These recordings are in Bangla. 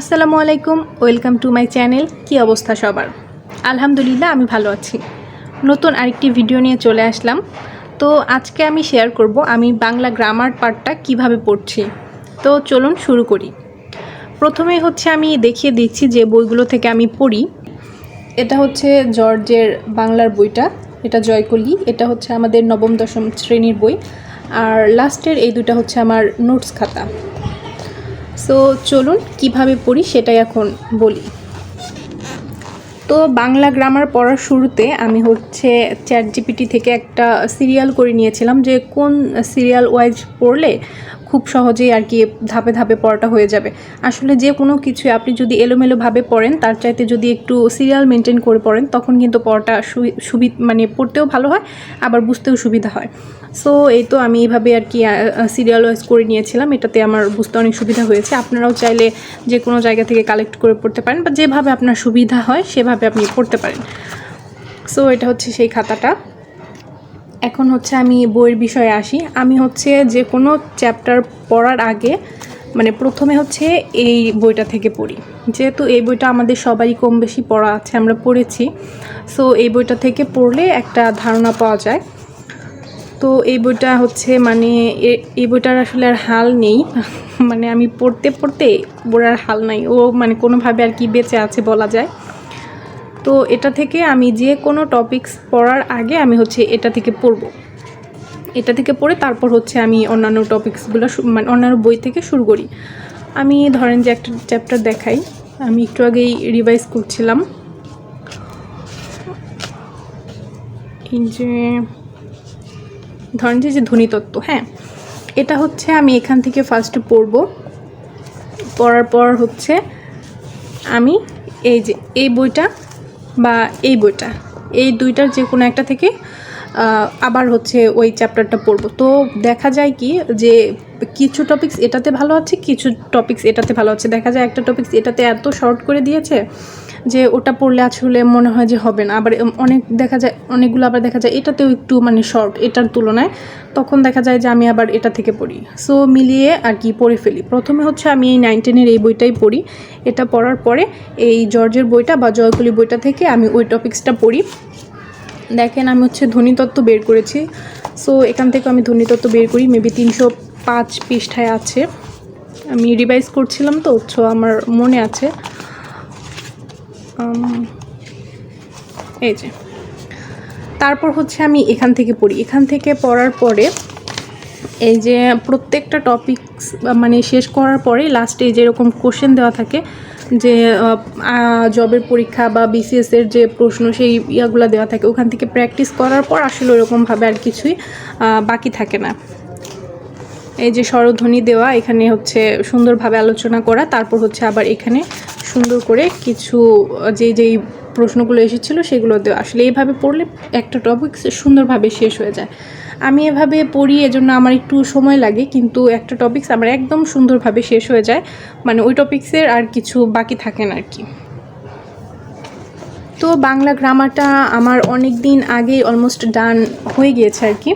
আসসালামু আলাইকুম, ওয়েলকাম টু মাই চ্যানেল। কি অবস্থা সবার? আলহামদুলিল্লাহ, আমি ভালো আছি। নতুন আরেকটি ভিডিও নিয়ে চলে আসলাম। তো আজকে আমি শেয়ার করব আমি বাংলা গ্রামার পার্টটা কীভাবে পড়ছি। তো চলুন শুরু করি। প্রথমে হচ্ছে আমি দেখিয়ে দিচ্ছি যে বইগুলো থেকে আমি পড়ি। এটা হচ্ছে জর্জের বাংলার বইটা, এটা জয়কলি। এটা হচ্ছে আমাদের নবম দশম শ্রেণির বই। আর লাস্টের এই দুটা হচ্ছে আমার নোটস খাতা। সো চলুন কীভাবে পড়ি সেটাই এখন বলি। তো বাংলা গ্রামার পড়ার শুরুতে আমি হচ্ছে চ্যাট জিপিটি থেকে একটা সিরিয়াল করে নিয়েছিলাম যে কোন সিরিয়াল ওয়াইজ পড়লে খুব সহজেই আর কি ধাপে ধাপে পড়াটা হয়ে যাবে। আসলে যে কোনো কিছু আপনি যদি এলোমেলোভাবে পড়েন, তার চাইতে যদি একটু সিরিয়াল মেনটেন করে পড়েন, তখন কিন্তু পড়াটা সুবি মানে পড়তেও ভালো হয়, আবার বুঝতেও সুবিধা হয়। সো এই তো আমি এইভাবে আর কি সিরিয়াল ওয়াইজ করে নিয়েছিলাম, এটাতে আমার বুঝতে অনেক সুবিধা হয়েছে। আপনারাও চাইলে যে কোনো জায়গা থেকে কালেক্ট করে পড়তে পারেন, বা যেভাবে আপনার সুবিধা হয়, সেভাবে আপনি পড়তে পারেন। সো এটা হচ্ছে সেই খাতাটা। এখন হচ্ছে আমি বইয়ের বিষয়ে আসি। আমি হচ্ছে যে কোনো চ্যাপ্টার পড়ার আগে মানে প্রথমে হচ্ছে এই বইটা থেকে পড়ি। যেহেতু এই বইটা আমাদের সবারই কম বেশি পড়া আছে, আমরা পড়েছি। সো এই বইটা থেকে পড়লে একটা ধারণা পাওয়া যায়। তো এই বইটা হচ্ছে মানে এই বইটার আসলে আর হাল নেই। মানে আমি পড়তে পড়তে বইটার আর হাল নাই। ও মানে কোনোভাবে আর কি বেঁচে আছে বলা যায়। তো এটা থেকে আমি যে কোনো টপিকস পড়ার আগে আমি হচ্ছে এটা থেকে পড়ব। এটা থেকে পড়ে তারপর হচ্ছে আমি অন্যান্য টপিকসগুলো মানে অন্যান্য বই থেকে শুরু করি। আমি ধরেন যে একটা চ্যাপ্টার দেখাই। আমি একটু আগেই রিভাইজ করছিলাম। এই যে ধরেন যে যে ধ্বনিতত্ত্ব হ্যাঁ? এটা হচ্ছে আমি এখান থেকে ফার্স্টে পড়ব। পড়ার পর হচ্ছে আমি এই যে, এই বইটা বা এই বইটা। এই দুইটার যে কোনো একটা থেকে আবার হচ্ছে ওই চ্যাপ্টারটা পড়ব। তো দেখা যায় কি যে কিছু টপিকস এটাতে ভালো আছে, কিছু টপিকস এটাতে ভালো আছে। দেখা যায় একটা টপিকস এটাতে এত শর্ট করে দিয়েছে যে ওটা পড়লে আসলে মনে হয় যে হবে না। আবার অনেক দেখা যায়, অনেকগুলো আবার দেখা যায়, এটাতেও একটু মানে শর্ট এটার তুলনায় তখন দেখা যায় যে আমি আবার এটা থেকে পড়ি। সো মিলিয়ে আর কি পড়ে ফেলি। প্রথমে হচ্ছে আমি এই নাইন টেনের এই বইটাই পড়ি। এটা পড়ার পরে এই জর্জের বইটা বা জয়কলি বইটা থেকে আমি ওই টপিক্সটা পড়ি। দেখেন আমি হচ্ছে ধ্বনিতত্ত্ব বের করেছি। সো এখান থেকে আমি ধ্বনিতত্ত্ব বের করি। মেবি তিনশো পাঁচ পৃষ্ঠায় আছে। আমি রিভাইজ করছিলাম তো সো আমার মনে আছে। এই যে। তারপর হচ্ছে আমি এখান থেকে পড়ি। এখান থেকে পড়ার পরে এই যে প্রত্যেকটা টপিকস মানে শেষ করার পরে লাস্টে যেরকম কোশ্চেন দেওয়া থাকে, যে জবের পরীক্ষা বা বিসিএস এর যে প্রশ্ন সেই ইয়াগুলো দেওয়া থাকে, ওখান থেকে প্র্যাকটিস করার পর আসলে ওরকমভাবে আর কিছুই বাকি থাকে না। এই যে স্বরধ্বনি দেওয়া, এখানে হচ্ছে সুন্দরভাবে আলোচনা করা, তারপর হচ্ছে আবার এখানে সুন্দর করে কিছু যে যেই প্রশ্নগুলো এসেছিল সেগুলো দেওয়া আসলে এইভাবে পড়লে একটা টপিক সুন্দরভাবে শেষ হয়ে যায়। আমি এভাবে পড়ি, এজন্য আমার একটু সময় লাগে, কিন্তু একটা টপিকস আমার একদম সুন্দরভাবে শেষ হয়ে যায়। মানে ওই টপিক্সের আর কিছু বাকি থাকে না আর কি তো বাংলা গ্রামারটা আমার অনেক দিন আগেই অলমোস্ট ডান হয়ে গিয়েছে আর কি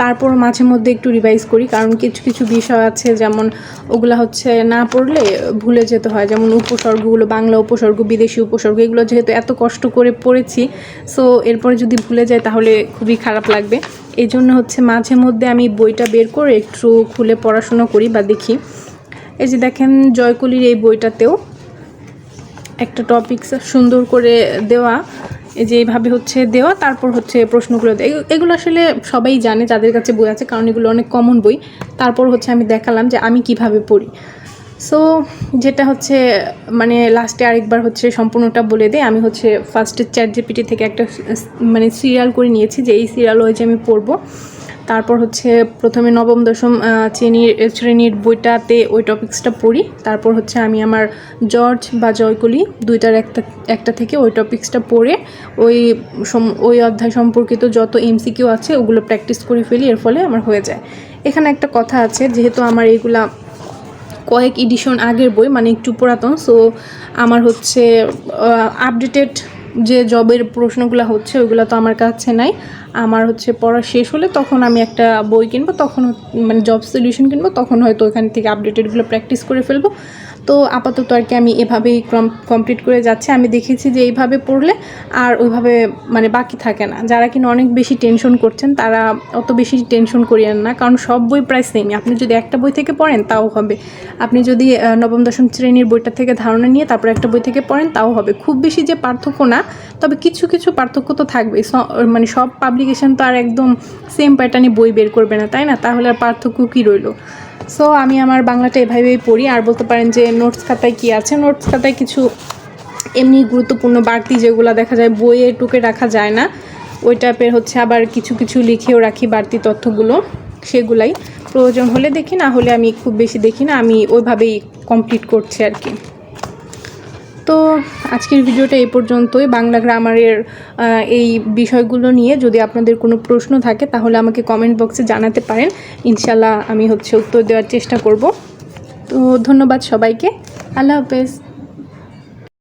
তারপর মাঝে মধ্যে একটু রিভাইজ করি, কারণ কিছু কিছু বিষয় আছে, যেমন ওগুলো হচ্ছে না পড়লে ভুলে যেতে হয়। যেমন উপসর্গগুলো, বাংলা উপসর্গ, বিদেশি উপসর্গ, এগুলো যেহেতু এত কষ্ট করে পড়েছি সো এরপরে যদি ভুলে যায় তাহলে খুবই খারাপ লাগবে। এই জন্য হচ্ছে মাঝে মধ্যে আমি বইটা বের করে একটু খুলে পড়াশুনো করি বা দেখি। এই যে দেখেন, জয়কলির এই বইটাতেও একটা টপিক সুন্দর করে দেওয়া। যে এইভাবে হচ্ছে দেওয়া, তারপর হচ্ছে প্রশ্নগুলো এগুলো আসলে সবাই জানে, যাদের কাছে বই আছে, কারণ এগুলো অনেক কমন বই। তারপর হচ্ছে আমি দেখালাম যে আমি কীভাবে পড়ি। সো যেটা হচ্ছে মানে লাস্টে আরেকবার হচ্ছে সম্পূর্ণটা বলে দেয় আমি হচ্ছে ফার্স্টে চ্যাট জিপিটি থেকে একটা মানে সিরিয়াল করে নিয়েছি যে এই সিরিয়াল হয়েছে আমি পড়ব। তারপর হচ্ছে প্রথমে নবম, দশম শ্রেণির শ্রেণির বইটাতে ওই টপিক্সটা পড়ি। তারপর হচ্ছে আমি আমার জর্জ বা জয়কলি দুইটার একটা একটা থেকে ওই টপিক্সটা পড়ে, ওই ওই অধ্যায় সম্পর্কিত যত এমসিকিউ আছে ওগুলো প্র্যাকটিস করে ফেলি, এর ফলে আমার হয়ে যায়। এখানে একটা কথা আছে, যেহেতু আমার এইগুলা কয়েক এডিশন আগের বই মানে একটু পুরাতন সো আমার হচ্ছে আপডেটেড যে জবের প্রশ্নগুলো হচ্ছে, ওইগুলো তো আমার কাছে নাই। আমার হচ্ছে পড়া শেষ হলে তখন আমি একটা বই কিনবো, তখন মানে জব সলিউশন কিনবো, তখন হয়তো ওখান থেকে আপডেটেডগুলো প্র্যাকটিস করে ফেলব। তো আপাতত আর কি আমি এভাবেই কমপ্লিট করে যাচ্ছি। আমি দেখেছি যে এইভাবে পড়লে আর ওইভাবে মানে বাকি থাকে না। যারা কিনা অনেক বেশি টেনশন করছেন, তারা অত বেশি টেনশন করিয়েন না। কারণ সব বই প্রায় সেমই আপনি যদি একটা বই থেকে পড়েন, তাও হবে। আপনি যদি নবম, দশম শ্রেণির বইটা থেকে ধারণা নিয়ে তারপর একটা বই থেকে পড়েন, তাও হবে। খুব বেশি যে পার্থক্য না, তবে কিছু কিছু পার্থক্য তো থাকবেই। স- মানে সব পাবলিকেশন তো আর একদম সেম প্যাটার্নে বই বের করবে না, তাই না? তাহলে আর পার্থক্য কী রইল? সো আমি আমার বাংলাটা এভাবেই পড়ি, আর বলতে পারেন যে নোটস খাতায় কী আছে? নোটস খাতায় কিছু এমনি গুরুত্বপূর্ণ বাড়তি যেগুলো দেখা যায়, বইয়ে টুকে রাখা যায় না। ওই টাইপের হচ্ছে আবার কিছু কিছু লিখেও রাখি বাড়তি তথ্যগুলো, সেগুলাই। প্রয়োজন হলে দেখি, না হলে আমি খুব বেশি দেখি না, আমি ওইভাবেই কমপ্লিট করছি আর কি। তো আজকের ভিডিওটা এই পর্যন্তই। বাংলা গ্রামারের এই বিষয়গুলো নিয়ে যদি আপনাদের কোনো প্রশ্ন থাকে, তাহলে আমাকে কমেন্ট বক্সে জানাতে পারেন। ইনশাল্লাহ আমি হচ্ছে উত্তর দেওয়ার চেষ্টা করব। তো ধন্যবাদ সবাইকে। আল্লাহ হাফেজ।